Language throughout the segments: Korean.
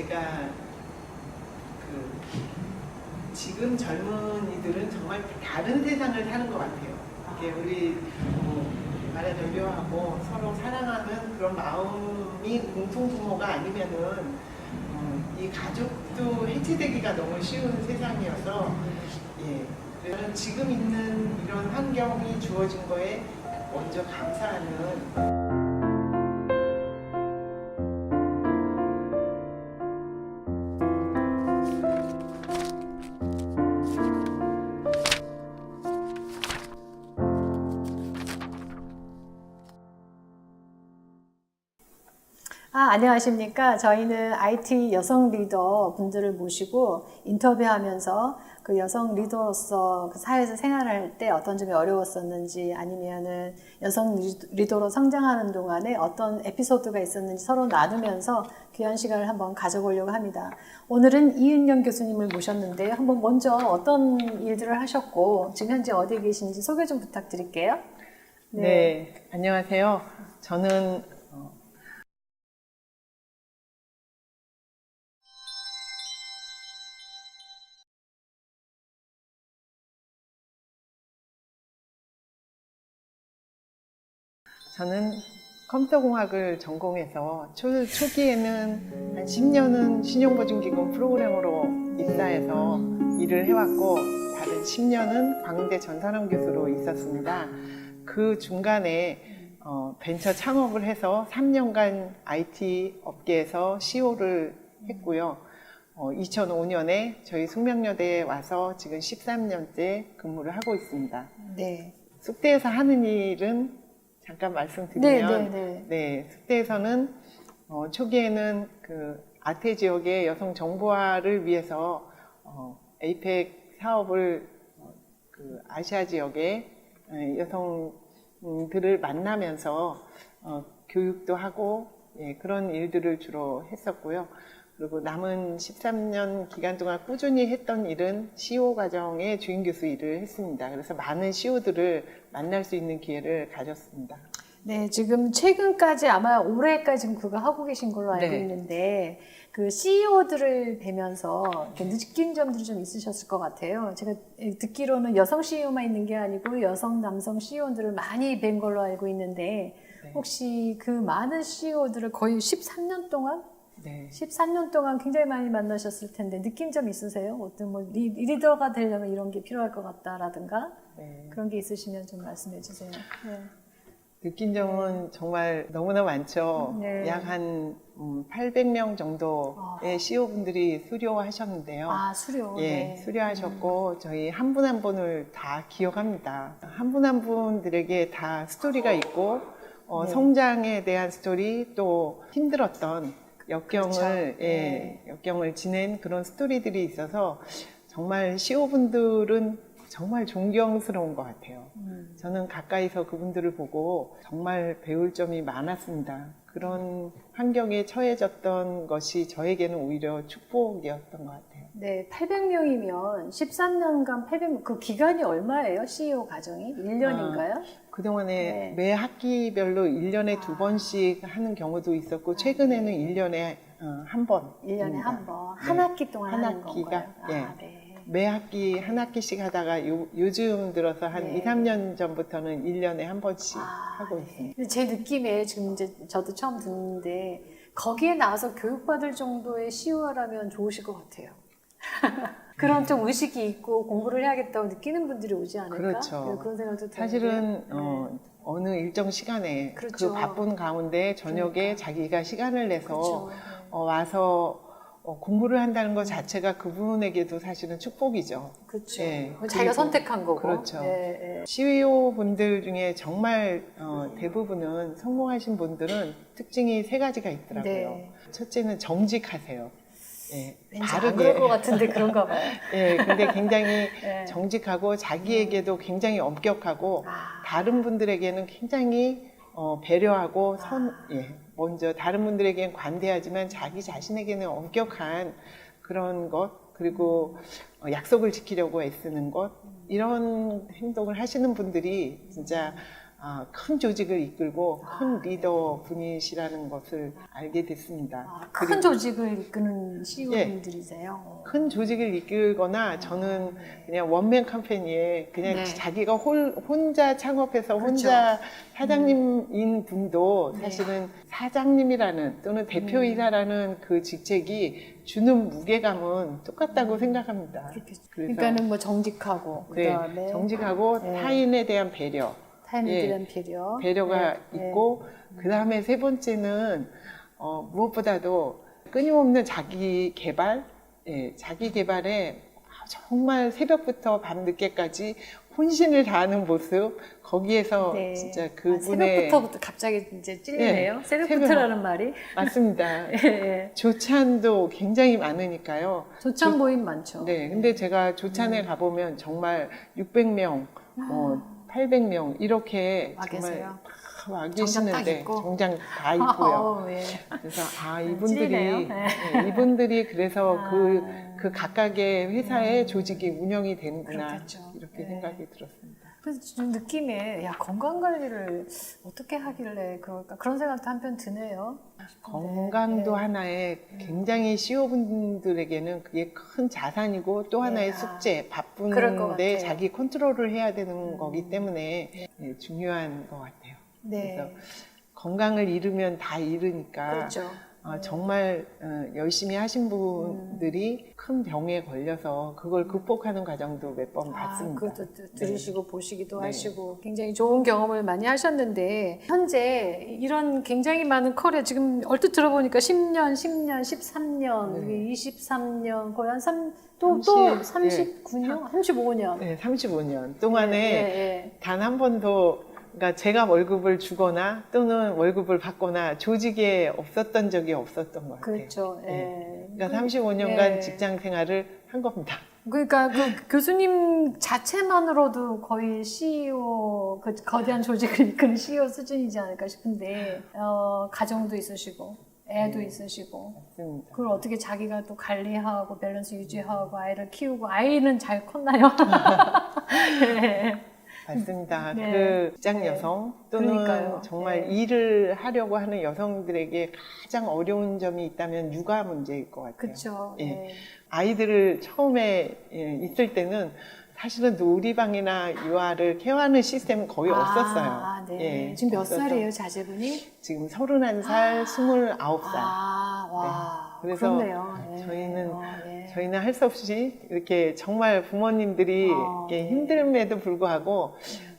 제가 그 지금 젊은이들은 정말 다른 세상을 사는 것 같아요. 이게 우리 뭐 나라 대표하고 서로 사랑하는 그런 마음이 공통부모가 아니면은 어, 이 가족도 해체되기가 너무 쉬운 세상이어서 예. 그래서 지금 있는 이런 환경이 주어진 거에 먼저 감사하는 안녕하십니까. 저희는 IT 여성 리더 분들을 모시고 인터뷰하면서 그 여성 리더로서 그 사회에서 생활할 때 어떤 점이 어려웠었는지 아니면은 여성 리- 리더로 성장하는 동안에 어떤 에피소드가 있었는지 서로 나누면서 귀한 시간을 한번 가져보려고 합니다. 오늘은 이은경 교수님을 모셨는데요. 한번 먼저 어떤 일들을 하셨고 지금 현재 어디에 계신지 소개 좀 부탁드릴게요. 네. 안녕하세요. 저는 저는 컴퓨터공학을 전공해서 초, 초기에는 한 10년은 신용보증기금 프로그래머로 입사해서 일을 해왔고 다른 10년은 광대 전산업 교수로 있었습니다. 그 중간에 어, 벤처 창업을 해서 3년간 IT 업계에서 CEO를 했고요. 어, 2005년에 저희 숙명여대에 와서 지금 13년째 근무를 하고 있습니다. 네. 숙대에서 하는 일은 잠깐 말씀드리면 네, 네, 네. 네, 숙대에서는 어, 초기에는 그 아태 지역의 여성 정보화를 위해서 어, 에이펙 사업을 어, 그 아시아 지역의 에, 여성들을 만나면서 어, 교육도 하고 예, 그런 일들을 주로 했었고요. 그리고 남은 13년 기간 동안 꾸준히 했던 일은 CEO 과정의 주임 교수 일을 했습니다. 그래서 많은 CEO들을 만날 수 있는 기회를 가졌습니다. 네, 지금 최근까지 아마 올해까지 지금 그거 하고 계신 걸로 알고 네. 있는데 그 CEO들을 뵈면서 느낀 점들이 좀 있으셨을 것 같아요. 제가 듣기로는 여성 CEO만 있는 게 아니고 여성, 남성 CEO들을 많이 뵌 걸로 알고 있는데 네. 혹시 그 많은 CEO들을 거의 13년 동안 네. 13년 동안 굉장히 많이 만나셨을 텐데 느낀 점 있으세요? 어떤 뭐 리, 리더가 되려면 이런 게 필요할 것 같다라든가 네. 그런 게 있으시면 좀 말씀해 주세요. 네. 느낀 점은 정말 너무나 많죠. 네. 약한 800명 정도의 CEO분들이 수료하셨는데요. 아 수료. 예, 네. 수료하셨고 저희 한 분 한 분을 다 기억합니다. 한 분 한 분들에게 다 스토리가 있고 어, 네. 성장에 대한 스토리 또 힘들었던 역경을. 예, 네. 역경을 지낸 그런 스토리들이 있어서 정말 CEO분들은 정말 존경스러운 것 같아요. 음. 저는 가까이서 그분들을 보고 정말 배울 점이 많았습니다. 그런 환경에 처해졌던 것이 저에게는 오히려 축복이었던 것 같아요. 네, 800명이면 13년간 800명, 그 기간이 얼마예요? CEO 과정이? 1년인가요? 그동안에 네. 매 학기별로 1년에 두 번씩 하는 경우도 있었고, 최근에는 1년에 어, 한 번. 1년에 한 번. 한 네. 학기 동안 한 하는 학기가, 건가요? 아, 예. 네. 매 학기 한 학기씩 하다가 요, 즘 들어서 한 네. 2, 3년 전부터는 1년에 한 번씩 아, 하고 네. 있습니다. 제 느낌에 지금 이제 저도 처음 듣는데 거기에 나와서 교육받을 정도의 CEO라면 좋으실 것 같아요. 그런 좀 의식이 있고 공부를 해야겠다고 느끼는 분들이 오지 않을까? 그렇죠. 네, 그런 생각도 드는데. 사실은 어, 어느 일정 시간에 그 그렇죠. 바쁜 가운데 저녁에 그러니까. 자기가 시간을 내서 그렇죠. 어, 와서 어, 공부를 한다는 것 자체가 그분에게도 사실은 축복이죠. 그렇죠. 예, 자기가 선택한 거고. 그렇죠. 예, 예. CEO 분들 중에 정말 어, 대부분은 성공하신 분들은 특징이 세 가지가 있더라고요. 네. 첫째는 정직하세요. 예, 안 그럴 것 같은데 그런가 봐요. 예, 근데 굉장히 예. 정직하고 자기에게도 굉장히 엄격하고 아. 다른 분들에게는 굉장히 어, 배려하고 선, 예, 먼저 다른 분들에게는 관대하지만 자기 자신에게는 엄격한 그런 것 그리고 어, 약속을 지키려고 애쓰는 것 이런 행동을 하시는 분들이 진짜 아, 큰 조직을 이끌고 큰 리더 분이시라는 것을 알게 됐습니다. 아, 큰 조직을 이끄는 CEO분들이세요. 큰 조직을 이끌거나 저는 그냥 원맨 컴퍼니에 그냥 네. 자기가 홀, 혼자 창업해서 혼자 사장님인 분도 네. 사실은 사장님이라는 또는 대표이사라는 그 직책이 주는 무게감은 똑같다고 생각합니다. 그렇겠죠. 그래서 그러니까는 뭐 정직하고 네, 그다음에 정직하고 네. 타인에 대한 배려, 타인에 예, 배려, 배려가 네, 네. 있고 그 다음에 세 번째는 어, 무엇보다도 끊임없는 자기 개발, 예, 자기 개발에 정말 새벽부터 밤 늦게까지 혼신을 다하는 모습 거기에서 네. 진짜 아, 그분의 새벽부터 갑자기 이제 찔리네요. 예, 새벽부터라는 말이. 맞습니다. 예, 예. 조찬도 굉장히 많으니까요. 조찬 모임 많죠. 네, 근데 제가 음. 조찬에 가보면 정말 600명, 뭐 800명 이렇게 와 정말 계세요? 다와 정장 딱 계시는데 입고? 정장 다 입고요. 어, 예. 그래서 아 이분들이 찔리네요. 네. 네, 이분들이 그래서 아. 그, 그 각각의 회사의 조직이 운영이 되는구나 그렇겠죠. 이렇게 네. 생각이 들었습니다. 그래서 좀 느낌에 야 건강 관리를 어떻게 하길래 그럴까 그런 생각도 한편 드네요. 건강도 네. 하나의 굉장히 CEO분들에게는 그게 큰 자산이고 또 하나의 네. 숙제, 그럴 것 바쁜데. 자기 컨트롤을 해야 되는 거기 때문에 네, 중요한 것 같아요. 네, 그래서 건강을 잃으면 다 잃으니까 그렇죠. 어, 정말 어, 열심히 하신 분들이 큰 병에 걸려서 그걸 극복하는 과정도 몇번 아, 봤습니다. 그것도 드- 들으시고 보시기도 네. 하시고 굉장히 좋은 경험을 많이 하셨는데 현재 이런 굉장히 많은 커리어 지금 얼핏 들어보니까 10년, 10년, 13년, 네. 23년 거의 한 3, 또, 또 30, 39년, 35년. 네, 35년 동안에 네, 단한 번도 그러니까 제가 월급을 주거나 또는 월급을 받거나 조직에 없었던 적이 없었던 것 같아요. 그렇죠. 예. 네. 그러니까 35년간 네. 직장 생활을 한 겁니다. 그러니까 그 교수님 자체만으로도 거의 CEO 그 거대한 조직을 이끄는 CEO 수준이지 않을까 싶은데 어, 가정도 있으시고 애도 네. 있으시고 맞습니다. 그걸 어떻게 자기가 또 관리하고 밸런스 유지하고 아이를 키우고 아이는 잘 컸나요? 네. 맞습니다. 네. 그 직장 네. 여성 또는 그러니까요. 정말 네. 일을 하려고 하는 여성들에게 가장 어려운 점이 있다면 육아 문제일 것 같아요. 그렇죠. 예. 네. 아이들을 처음에 예, 있을 때는 사실은 놀이방이나 유아를 케어하는 시스템은 거의 없었어요. 아, 네. 예, 지금 몇 없어서 살이에요, 자제분이? 지금 31살, 29살. 아, 와. 네. 그래서. 네. 저희는 어, 네. 저희는 할 수 없이 이렇게 정말 부모님들이 어, 이렇게 네. 힘듦에도 불구하고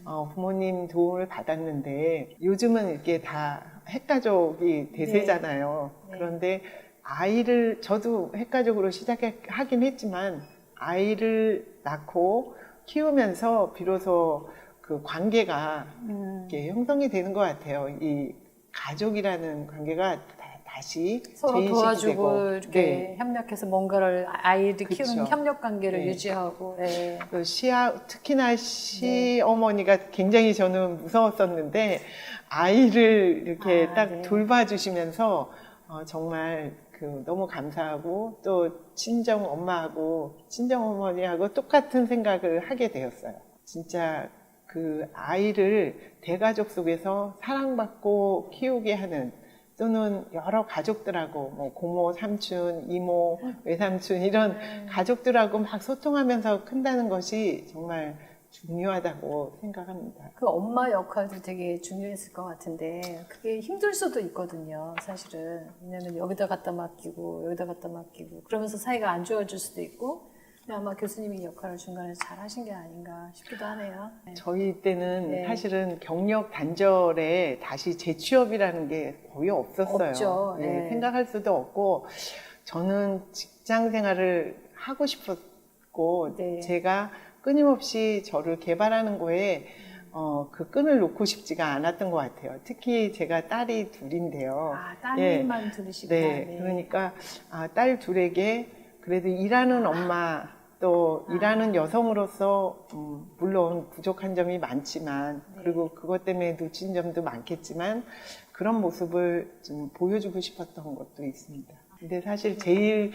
어, 부모님 도움을 받았는데 요즘은 이렇게 다 핵가족이 대세잖아요. 네. 그런데 아이를 저도 핵가족으로 시작하긴 했지만 아이를 낳고 키우면서 비로소 그 관계가 음, 이렇게 형성이 되는 것 같아요. 이 가족이라는 관계가 다, 시 서로 도와주고 되고. 이렇게 네. 협력해서 뭔가를 아이를 그쵸. 키우는 협력 관계를 네. 유지하고 예. 그 시아 특히나 시어머니가 굉장히 저는 무서웠었는데 아이를 이렇게 아, 딱 네. 돌봐주시면서 어, 정말 그 너무 감사하고 또 친정 엄마하고 친정 어머니하고 똑같은 생각을 하게 되었어요. 진짜 그 아이를 대가족 속에서 사랑받고 키우게 하는 또는 여러 가족들하고 뭐 고모, 삼촌, 이모, 외삼촌 이런 가족들하고 막 소통하면서 큰다는 것이 정말 중요하다고 생각합니다. 그 엄마 역할도 되게 중요했을 것 같은데 그게 힘들 수도 있거든요 사실은 왜냐면 여기다 갖다 맡기고 여기다 갖다 맡기고 그러면서 사이가 안 좋아질 수도 있고 아마 교수님이 이 역할을 중간에서 잘 하신 게 아닌가 싶기도 하네요 네. 저희 때는 네. 사실은 경력 단절에 다시 재취업이라는 게 거의 없었어요. 없죠. 예, 네. 생각할 수도 없고 저는 직장 생활을 하고 싶었고 네. 제가 끊임없이 저를 개발하는 거에 어, 그 끈을 놓고 싶지가 않았던 것 같아요. 특히 제가 딸이 둘인데요. 아 따님만 들으시구나 네, 그러니까 아, 딸 둘에게 그래도 일하는 엄마 또 아. 일하는 여성으로서 음, 물론 부족한 점이 많지만 네. 그리고 그것 때문에 놓친 점도 많겠지만 그런 모습을 좀 보여주고 싶었던 것도 있습니다. 근데 사실 제일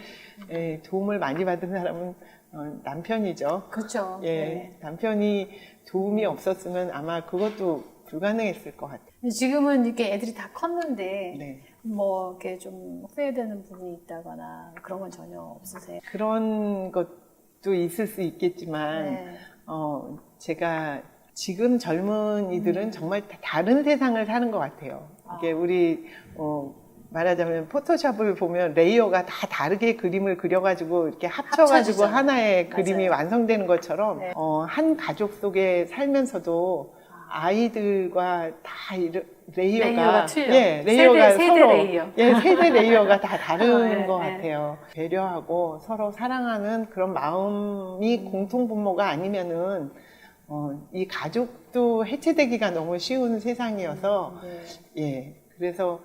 에, 도움을 많이 받은 사람은 어, 남편이죠. 그렇죠 예, 네. 남편이 도움이 없었으면 아마 그것도 불가능했을 것 같아요. 지금은 이렇게 애들이 다 컸는데 네. 뭐 이렇게 좀 후회되는 부분이 있다거나 그런 건 전혀 없으세요? 그런 것 도 있을 수 있겠지만 네. 어, 제가 지금 젊은이들은 정말 다 다른 세상을 사는 것 같아요. 이게 우리 어, 말하자면 포토샵을 보면 레이어가 다 다르게 그림을 그려가지고 이렇게 합쳐가지고 합쳐지잖아요. 하나의 맞아요. 그림이 완성되는 것처럼 네. 어, 한 가족 속에 살면서도 아이들과 다 이르, 레이어가, 레이어가 틀려. 예, 레이어가 세대, 세대 서로 레이어. 예, 세대 레이어가 다 다른 어, 예, 것 예. 같아요. 배려하고 서로 사랑하는 그런 마음이 음. 공통 분모가 아니면은 어, 이 가족도 해체되기가 너무 쉬운 세상이어서 네. 예 그래서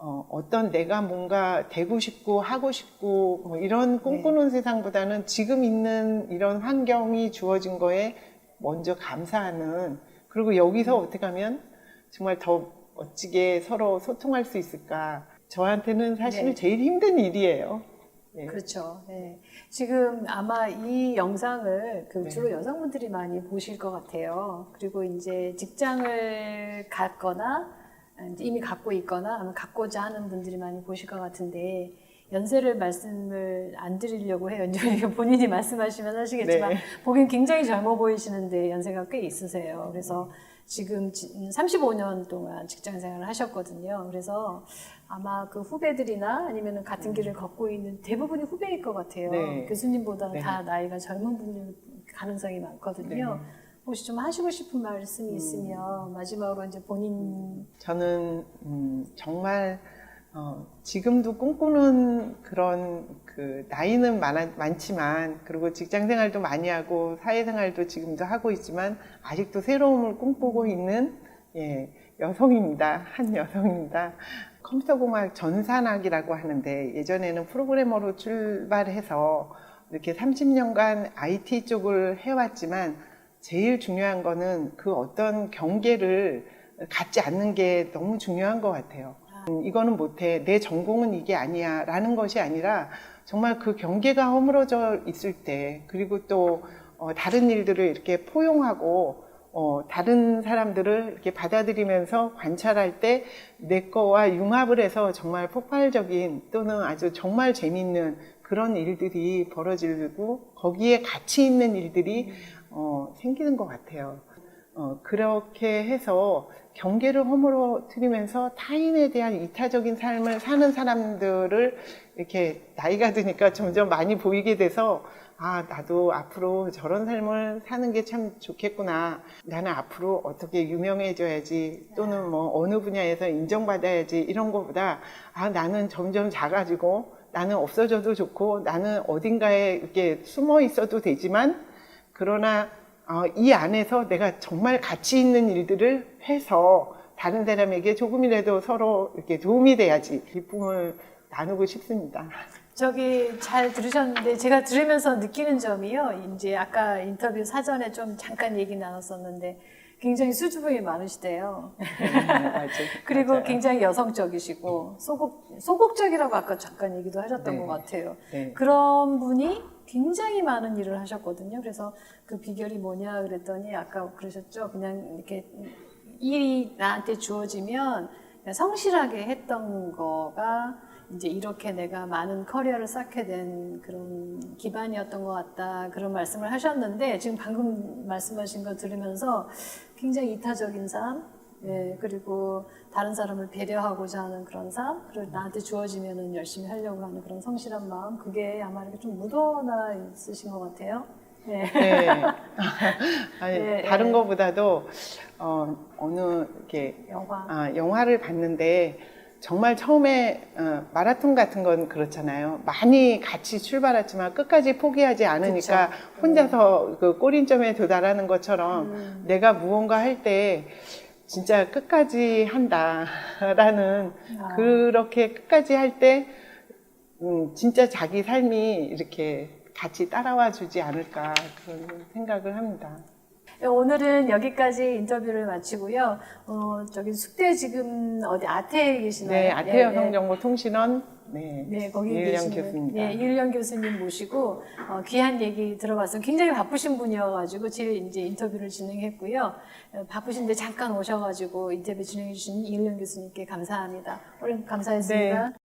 어, 떤 내가 뭔가 되고 싶고 하고 싶고 뭐 이런 꿈꾸는 네. 세상보다는 지금 있는 이런 환경이 주어진 거에 먼저 감사하는 그리고 여기서 음. 어떻게 하면 정말 더 멋지게 서로 소통할 수 있을까 저한테는 사실은 네. 제일 힘든 일이에요. 예. 그렇죠. 네. 지금 아마 이 영상을 그 네. 주로 여성분들이 많이 보실 것 같아요. 그리고 이제 직장을 이제 이미 갖고 있거나 아니면 갖고자 하는 분들이 많이 보실 것 같은데 연세를 말씀을 안 드리려고 해요. 본인이 말씀하시면 하시겠지만 네. 보기엔 굉장히 젊어 보이시는데 연세가 꽤 있으세요. 그래서 지금 35년 동안 직장 생활을 하셨거든요. 그래서 아마 그 후배들이나 아니면 같은 길을 걷고 있는 대부분이 후배일 것 같아요. 네. 교수님보다 네. 다 나이가 젊은 분일 가능성이 많거든요. 네. 혹시 좀 하시고 싶은 말씀이 있으면 마지막으로 이제 본인 저는 음, 정말 어, 지금도 꿈꾸는 그런 그 나이는 많아, 많지만 그리고 직장 생활도 많이 하고 사회 생활도 지금도 하고 있지만 아직도 새로움을 꿈꾸고 있는 예, 여성입니다. 한 여성입니다. 컴퓨터공학 전산학이라고 하는데 예전에는 프로그래머로 출발해서 이렇게 30년간 IT 쪽을 해왔지만 제일 중요한 거는 그 어떤 경계를 갖지 않는 게 너무 중요한 것 같아요. 음, 이거는 못해. 내 전공은 이게 아니야. 라는 것이 아니라 정말 그 경계가 허물어져 있을 때, 그리고 또 어, 다른 일들을 이렇게 포용하고, 어, 다른 사람들을 이렇게 받아들이면서 관찰할 때 내 거와 융합을 해서 정말 폭발적인 또는 아주 정말 재밌는 그런 일들이 벌어지고 거기에 가치 있는 일들이 어, 생기는 것 같아요. 어, 그렇게 해서 경계를 허물어뜨리면서 타인에 대한 이타적인 삶을 사는 사람들을 이렇게 나이가 드니까 점점 많이 보이게 돼서 아, 나도 앞으로 저런 삶을 사는 게 참 좋겠구나. 나는 앞으로 어떻게 유명해져야지 또는 뭐 어느 분야에서 인정받아야지 이런 것보다 아, 나는 점점 작아지고 나는 없어져도 좋고 나는 어딘가에 이렇게 숨어 있어도 되지만 그러나 어, 이 안에서 내가 정말 가치 있는 일들을 해서 다른 사람에게 조금이라도 서로 이렇게 도움이 돼야지 기쁨을 나누고 싶습니다. 저기 잘 들으셨는데 제가 들으면서 느끼는 점이요. 이제 아까 인터뷰 사전에 좀 잠깐 얘기 나눴었는데 굉장히 수줍음이 많으시대요. 맞아요. 그리고 맞아요. 굉장히 여성적이시고 소극 소극적이라고 아까 잠깐 얘기도 하셨던 네. 것 같아요. 네. 그런 분이 굉장히 많은 일을 하셨거든요. 그래서 그 비결이 뭐냐 그랬더니 아까 그러셨죠. 그냥 이렇게 일이 나한테 주어지면 성실하게 했던 거가 이제 이렇게 내가 많은 커리어를 쌓게 된 그런 기반이었던 것 같다. 그런 말씀을 하셨는데 지금 방금 말씀하신 거 들으면서 굉장히 이타적인 삶, 예, 그리고 다른 사람을 배려하고자 하는 그런 삶, 그리고 나한테 주어지면은 열심히 하려고 하는 그런 성실한 마음, 그게 아마 이렇게 좀 묻어나 있으신 것 같아요. 네. 네. 아니, 네, 다른 네. 것보다도 어, 어느 이렇게 영화. 아, 영화를 봤는데 정말 처음에 어, 마라톤 같은 건 그렇잖아요. 많이 같이 출발했지만 끝까지 포기하지 않으니까 그쵸. 혼자서 그 꼬린점에 도달하는 것처럼 음. 내가 무언가 할 때 진짜 끝까지 한다라는 아. 그렇게 끝까지 할때 음, 진짜 자기 삶이 이렇게 같이 따라와 주지 않을까 그런 생각을 합니다. 오늘은 여기까지 인터뷰를 마치고요. 어, 저기 숙대 지금 어디 아태에 계시나요? 네, 네, 아태 여성정보통신원 네, 네, 거기 계시는 교수입니다. 네, 이일영 교수님 모시고 어, 귀한 얘기 들어봤어요. 굉장히 바쁘신 분이어가지고 제일 이제 인터뷰를 진행했고요. 어, 바쁘신데 잠깐 오셔가지고 인터뷰 진행해 주신 이일영 교수님께 감사합니다. 오늘 감사했습니다. 네.